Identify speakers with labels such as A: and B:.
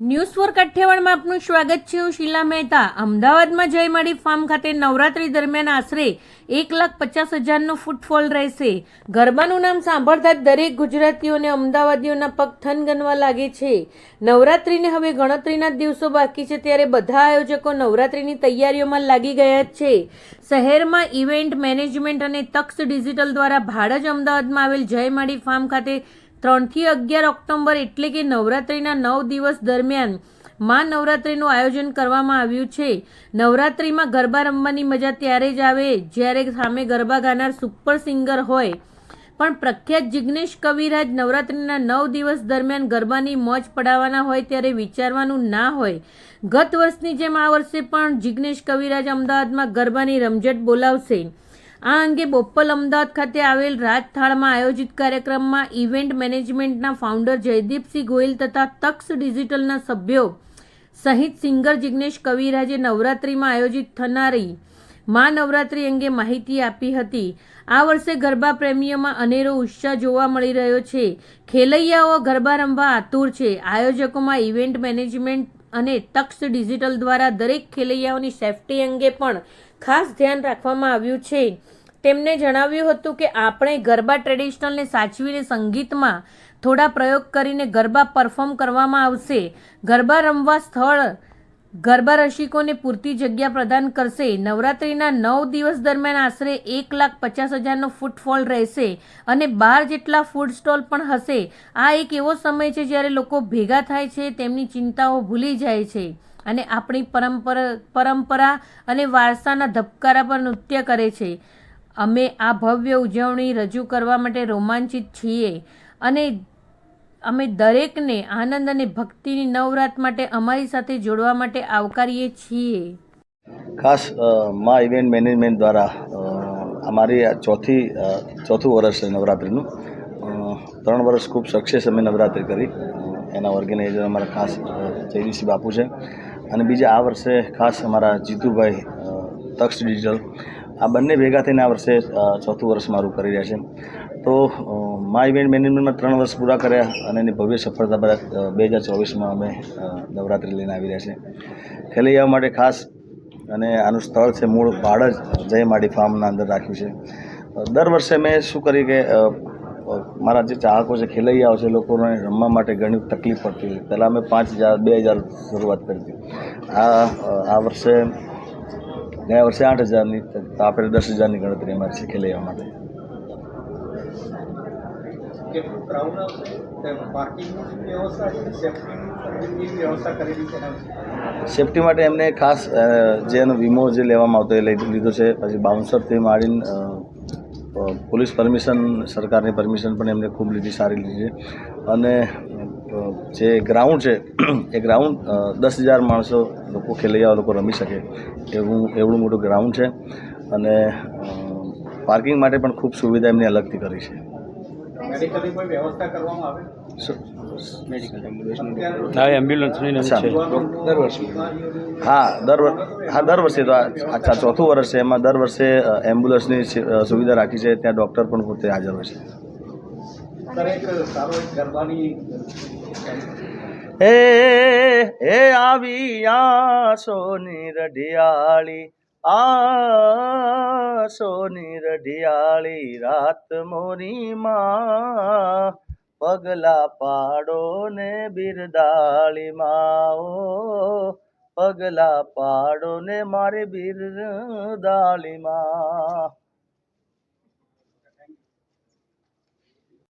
A: News for કાઠિયાવાડમાં આપનું સ્વાગત છે. હું શીલા મહેતા. અમદાવાદમાં જયમાળી ફાર્મ ખાતે નવરાત્રી દરમિયાન આશરે એક લાખ પચાસ હજારનો ફૂટફોલ રહેશે. ગરબાનું નામ સાંભળતા દરેક ગુજરાતીઓ અને અમદાવાદીઓના પગ થનગનવા લાગે છે. નવરાત્રીને હવે ગણતરીના દિવસો બાકી છે ત્યારે બધા આયોજકો નવરાત્રીની તૈયારીઓમાં લાગી ગયા છે. શહેરમાં ઇવેન્ટ મેનેજમેન્ટ અને તક્ષ ડિજિટલ દ્વારા ભાડજ અમદાવાદમાં આવેલ જયમાળી ફાર્મ ખાતે ત્રણથી અગિયાર ઓક્ટોબર એટલે કે નવરાત્રિના નવ દિવસ દરમિયાન મા નવરાત્રિનું આયોજન કરવામાં આવ્યું છે. નવરાત્રિમાં ગરબા રમવાની મજા ત્યારે જ આવે જ્યારે સામે ગરબા ગાનાર સુપર સિંગર હોય. પણ પ્રખ્યાત જિગ્નેશ કવિરાજ નવરાત્રિના નવ દિવસ દરમિયાન ગરબાની મોજ પડાવવાના હોય ત્યારે વિચારવાનું ના હોય. ગત વર્ષની જેમ આ વર્ષે પણ જિગ્નેશ કવિરાજ અમદાવાદમાં ગરબાની રમઝટ બોલાવશે. આ અંગે બોપલ અમદાવાદ ખાતે આવેલ રાજથાળમાં આયોજિત કાર્યક્રમમાં ઇવેન્ટ મેનેજમેન્ટના ફાઉન્ડર જયદીપસિંહ ગોયલ તથા તક્ષ ડિજિટલના સભ્યો સહિત સિંગર જિગ્નેશ કવિરાજે નવરાત્રિમાં આયોજિત થનારી મા નવરાત્રિ અંગે માહિતી આપી હતી. આ વર્ષે ગરબા પ્રેમીઓમાં અનેરો ઉત્સાહ જોવા મળી રહ્યો છે. ખેલૈયાઓ ગરબા રમવા આતુર છે. આયોજકોમાં ઇવેન્ટ મેનેજમેન્ટ અને તક્ષ ડિજિટલ દ્વારા દરેક ખેલૈયાઓની સેફટી અંગે પણ ખાસ ધ્યાન રાખવામાં આવ્યું છે. તેમણે જણાવ્યું હતું કે આપણે ગરબા ટ્રેડિશનલને સાચવીને સંગીતમાં થોડા પ્રયોગ કરીને ગરબા પરફોર્મ કરવામાં આવશે. ગરબા રમવા સ્થળ ગરબા રસિકોને પૂરતી જગ્યા પ્રદાન કરશે. નવરાત્રિના નવ દિવસ દરમિયાન આશરે એક લાખ પચાસ હજારનો ફૂટફોલ રહેશે અને બાર જેટલા ફૂડ સ્ટોલ પણ હશે. આ એક એવો સમય છે જ્યારે લોકો ભેગા થાય છે, તેમની ચિંતાઓ ભૂલી જાય છે અને આપણી પરંપરા પરંપરા અને વારસાના ધબકારા પર નૃત્ય કરે છે. અમે આ ભવ્ય ઉજવણી રજૂ કરવા માટે રોમાંચિત છીએ અને અમે દરેકને આનંદ અને ભક્તિની નવરાત માટે અમારી સાથે જોડવા માટે આવકારીએ છીએ.
B: ખાસ મા ઇવેન્ટ મેનેજમેન્ટ દ્વારા અમારી આ ચોથી ચોથું વર્ષ છે નવરાત્રિનું. ત્રણ વર્ષ ખૂબ સક્સેસ અમે નવરાત્રિ કરી. એના ઓર્ગેનાઇઝર અમારા ખાસ અ, બાપુ છે. અને બીજા આ વર્ષે ખાસ અમારા જીતુભાઈ તક્ષ ડિજિટલ આ બંને ભેગા થઈને આ વર્ષે ચોથું વર્ષ મારું કરી રહ્યા છે. તો મા ઇવેન્ટ મેનેજમેન્ટમાં ત્રણ વર્ષ પૂરા કર્યા અને એની ભવ્ય સફળતા બધા બે હજાર ચોવીસમાં અમે નવરાત્રિ લઈને આવી રહ્યા છીએ. ખેલૈયાઓ માટે ખાસ અને આનું સ્થળ છે મૂળ ભાડજ જયમાડી ફાર્મના અંદર રાખ્યું છે. દર વર્ષે મેં શું કરી કે મારા જે ચાહકો છે ખેલૈયાઓ છે લોકોને રમવા માટે ઘણી તકલીફ પડતી હતી પહેલાં અમે પાંચ હજાર, બે હજાર શરૂઆત કરી હતી. આ આ વર્ષે, ગયા વર્ષે આઠ હજારની આપણે દસ હજારની ગણતરી અમારી છે ખેલૈયાઓ માટે.
C: કેટલું ક્રાઉડ આવશે પાર્કિંગની વ્યવસ્થા છે સેફ્ટીની વ્યવસ્થા કરેલી છે
B: સેફટી માટે એમને ખાસ જે એનો વીમો જે લેવામાં આવતો એ લઈ લીધો છે. પછી બાઉન્સરથી માંડીને પોલીસ પરમિશન સરકારની પરમિશન પણ એમને ખૂબ લીધી, સારી લીધી છે. અને જે ગ્રાઉન્ડ છે, એ ગ્રાઉન્ડ દસ હજાર માણસો લોકો ખેલૈયા લોકો રમી શકે, એવું એવડું મોટું ગ્રાઉન્ડ છે. અને પાર્કિંગ માટે પણ ખૂબ સુવિધા એમને અલગથી કરી છે.
D: હા
C: દર વર્ષે?
B: હા દર વર્ષે તો આ ચોથું વર્ષ છે. એમાં દર વર્ષે એમ્બ્યુલન્સની સુવિધા રાખી છે. ત્યાં ડૉક્ટર પણ પોતે હાજર હોય છે. હે આવી આસો ની રઢિયાળી આ સોની રઢિયાળી રાત મોરી માં પગલા પાડો ને બિરદાળી માઓ પગલા પાડો ને મારી બિરદાળી માં